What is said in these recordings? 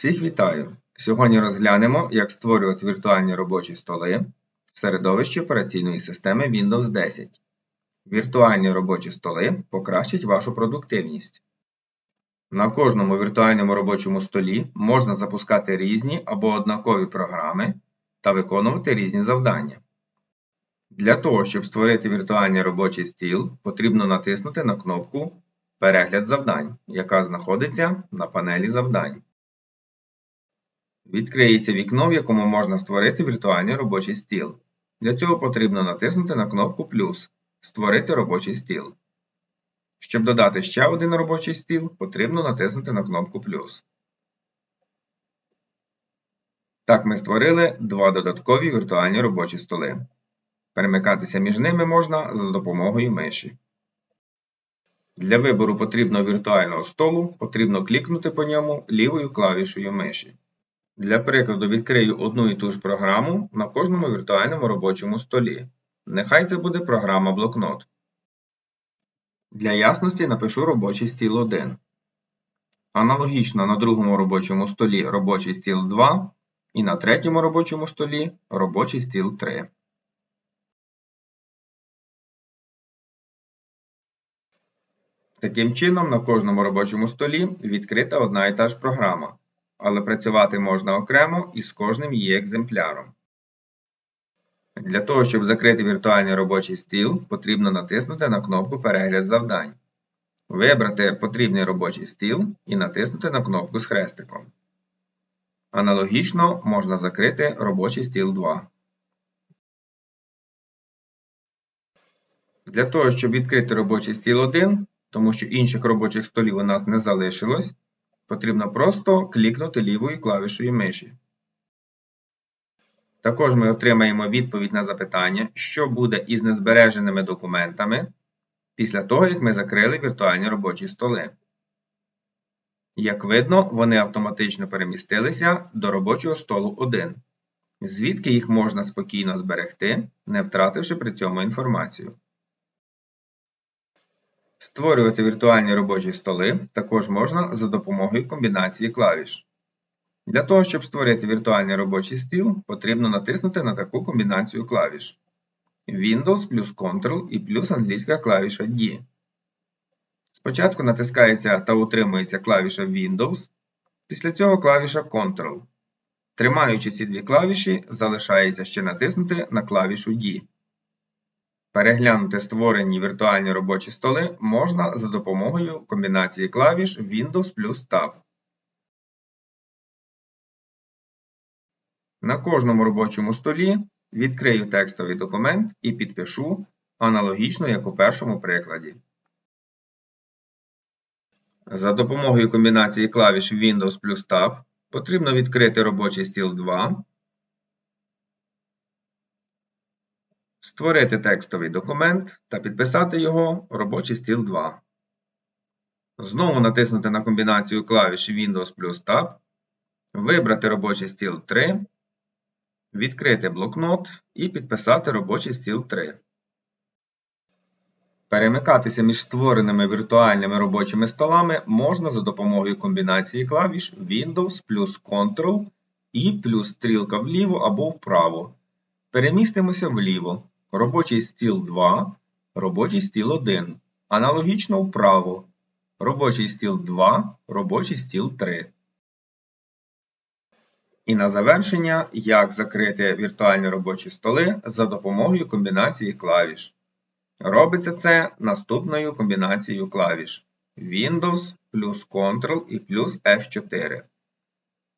Всіх вітаю! Сьогодні розглянемо, як створювати віртуальні робочі столи в середовищі операційної системи Windows 10. Віртуальні робочі столи покращать вашу продуктивність. На кожному віртуальному робочому столі можна запускати різні або однакові програми та виконувати різні завдання. Для того, щоб створити віртуальний робочий стіл, потрібно натиснути на кнопку Перегляд завдань, яка знаходиться на панелі завдань. Відкриється вікно, в якому можна створити віртуальний робочий стіл. Для цього потрібно натиснути на кнопку плюс Створити робочий стіл. Щоб додати ще один робочий стіл, потрібно натиснути на кнопку плюс. Так ми створили два додаткові віртуальні робочі столи. Перемикатися між ними можна за допомогою миші. Для вибору потрібного віртуального столу потрібно клікнути по ньому лівою клавішою миші. Для прикладу відкрию одну і ту ж програму на кожному віртуальному робочому столі. Нехай це буде програма блокнот. Для ясності напишу робочий стіл 1. Аналогічно на другому робочому столі робочий стіл 2 і на третьому робочому столі робочий стіл 3. Таким чином, на кожному робочому столі відкрита одна і та ж програма, але працювати можна окремо і з кожним її екземпляром. Для того, щоб закрити віртуальний робочий стіл, потрібно натиснути на кнопку Перегляд завдань, вибрати потрібний робочий стіл і натиснути на кнопку з хрестиком. Аналогічно можна закрити робочий стіл 2. Для того, щоб відкрити робочий стіл 1, тому що інших робочих столів у нас не залишилось, потрібно просто клікнути лівою клавішою миші. Також ми отримаємо відповідь на запитання, що буде із незбереженими документами після того, як ми закрили віртуальні робочі столи. Як видно, вони автоматично перемістилися до робочого столу 1, звідки їх можна спокійно зберегти, не втративши при цьому інформацію. Створювати віртуальні робочі столи також можна за допомогою комбінації клавіш. Для того, щоб створити віртуальний робочий стіл, потрібно натиснути на таку комбінацію клавіш Windows плюс Ctrl і плюс англійська клавіша D. Спочатку натискається та утримується клавіша Windows, після цього клавіша Ctrl. Тримаючи ці дві клавіші, залишається ще натиснути на клавішу D. Переглянути створені віртуальні робочі столи можна за допомогою комбінації клавіш Windows плюс Tab. На кожному робочому столі відкрию текстовий документ і підпишу аналогічно, як у першому прикладі. За допомогою комбінації клавіш Windows плюс Tab потрібно відкрити робочий стіл 2, створити текстовий документ та підписати його робочий стіл 2. Знову натиснути на комбінацію клавіш Windows плюс Tab, вибрати робочий стіл 3 Відкрити блокнот і підписати робочий стіл 3. Перемикатися між створеними віртуальними робочими столами можна за допомогою комбінації клавіш Windows плюс Ctrl і плюс стрілка вліво або вправо. Перемістимося вліво. Робочий стіл 2, робочий стіл 1. Аналогічно вправо. Робочий стіл 2, робочий стіл 3. І на завершення, як закрити віртуальні робочі столи за допомогою комбінації клавіш. Робиться це наступною комбінацією клавіш Windows плюс Ctrl і плюс F4.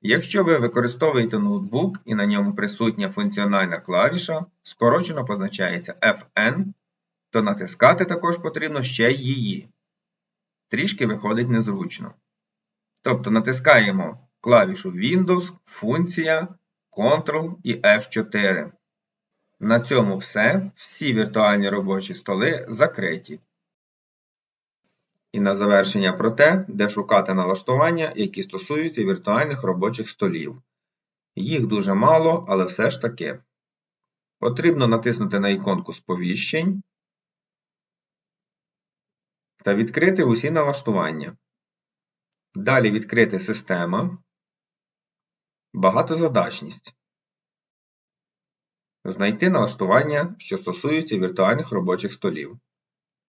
Якщо ви використовуєте ноутбук і на ньому присутня функціональна клавіша, скорочено позначається FN, то натискати також потрібно ще її. Трішки виходить незручно. Тобто натискаємо клавішу Windows, функція, Ctrl і F4. На цьому все. Всі віртуальні робочі столи закриті. І на завершення про те, де шукати налаштування, які стосуються віртуальних робочих столів. Їх дуже мало, але все ж таки. Потрібно натиснути на іконку сповіщень та відкрити усі налаштування. Далі відкрити Система. Багатозадачність. Знайти налаштування, що стосуються віртуальних робочих столів.